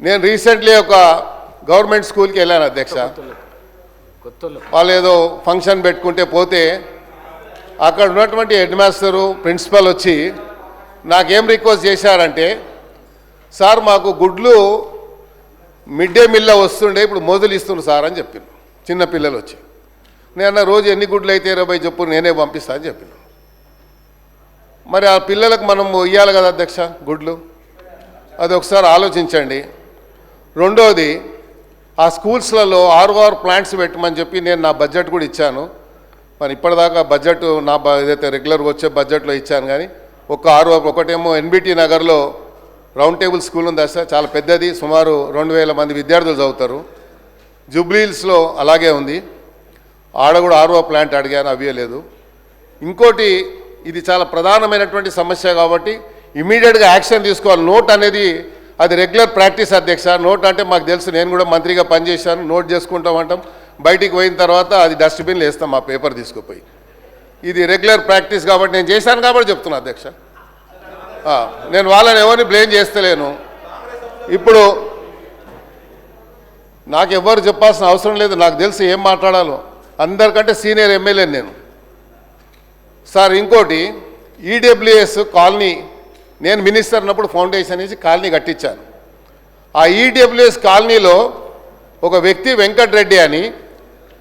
నేను రీసెంట్లీ ఒక గవర్నమెంట్ స్కూల్కి వెళ్ళాను అధ్యక్ష. వాళ్ళు ఏదో ఫంక్షన్ పెట్టుకుంటే పోతే అక్కడ ఉన్నటువంటి హెడ్ మాస్టరు ప్రిన్సిపల్ వచ్చి నాకేం రిక్వెస్ట్ చేశారంటే సార్ మాకు గుడ్లు మిడ్ డే మీల్లో వస్తుండే ఇప్పుడు మొదలు ఇస్తున్నారు సార్ అని చెప్పిండు చిన్న పిల్లలు వచ్చి. నేను రోజు ఎన్ని గుడ్లు అయితే ఇరవై చెప్పు నేనే పంపిస్తా అని చెప్పిన మరి ఆ పిల్లలకు మనం ఇవ్వాలి కదా అధ్యక్ష గుడ్లు? అది ఒకసారి ఆలోచించండి. రెండోది ఆ స్కూల్స్లలో ఆరు ప్లాంట్స్ పెట్టమని చెప్పి నేను నా బడ్జెట్ కూడా ఇచ్చాను. మరి ఇప్పటిదాకా బడ్జెట్ నా బ- ఏదైతే రెగ్యులర్గా వచ్చే బడ్జెట్లో ఇచ్చాను కానీ ఒక ఆరు ఒకటేమో ఎన్బిటి నగర్లో రౌండ్ టేబుల్ స్కూల్ ఉంది సార్ చాలా పెద్దది సుమారు రెండు వేల మంది విద్యార్థులు చదువుతారు. జూబ్లీహిల్స్లో అలాగే ఉంది. ఆడ కూడా ఆర్ఓ ప్లాంట్ అడిగాను అవ్వలేదు ఇంకోటి ఇది చాలా ప్రధానమైనటువంటి సమస్య కాబట్టి ఇమీడియట్గా యాక్షన్ తీసుకోవాలి. నోట్ అనేది అది రెగ్యులర్ ప్రాక్టీస్ అధ్యక్ష. నోట్ అంటే మాకు తెలుసు నేను కూడా మంత్రిగా పనిచేశాను నోట్ చేసుకుంటాం అంటాం బయటికి పోయిన తర్వాత అది డస్ట్బిన్లు వేస్తాం ఆ పేపర్ తీసుకుపోయి. ఇది రెగ్యులర్ ప్రాక్టీస్ కాబట్టి నేను చేశాను కాబట్టి చెప్తున్నా అధ్యక్ష. నేను వాళ్ళని ఎవరిని బ్లేమ్ చేస్తలేను. ఇప్పుడు నాకు ఎవ్వరు చెప్పాల్సిన అవసరం లేదు నాకు తెలుసు ఏం మాట్లాడాలో. అందరికంటే సీనియర్ ఎమ్మెల్యే నేను. సార్ ఇంకోటి ఈడబ్ల్యూఎస్ కాలనీ నేను మినిస్టర్ అన్నప్పుడు ఫౌండేషన్ అనేసి కాలనీ కట్టించాను. ఆ ఈడబ్ల్యూఎస్ కాలనీలో ఒక వ్యక్తి వెంకటరెడ్డి అని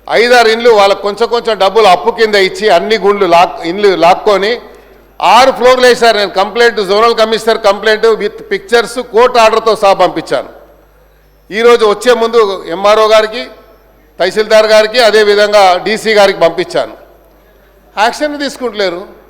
ఐదారు ఇండ్లు వాళ్ళకు కొంచెం కొంచెం డబ్బులు అప్పు కింద ఇచ్చి అన్ని గుండ్లు లాక్ ఇండ్లు లాక్కొని ఆరు ఫ్లోర్లు వేశారు. నేను complaint zonal commissioner complaint with pictures court ఆర్డర్తో సహా పంపించాను. ఈరోజు వచ్చే ముందు ఎంఆర్ఓ గారికి తహసీల్దార్ గారికి అదేవిధంగా డీసీ గారికి పంపించాను. యాక్షన్ తీసుకుంటలేరు.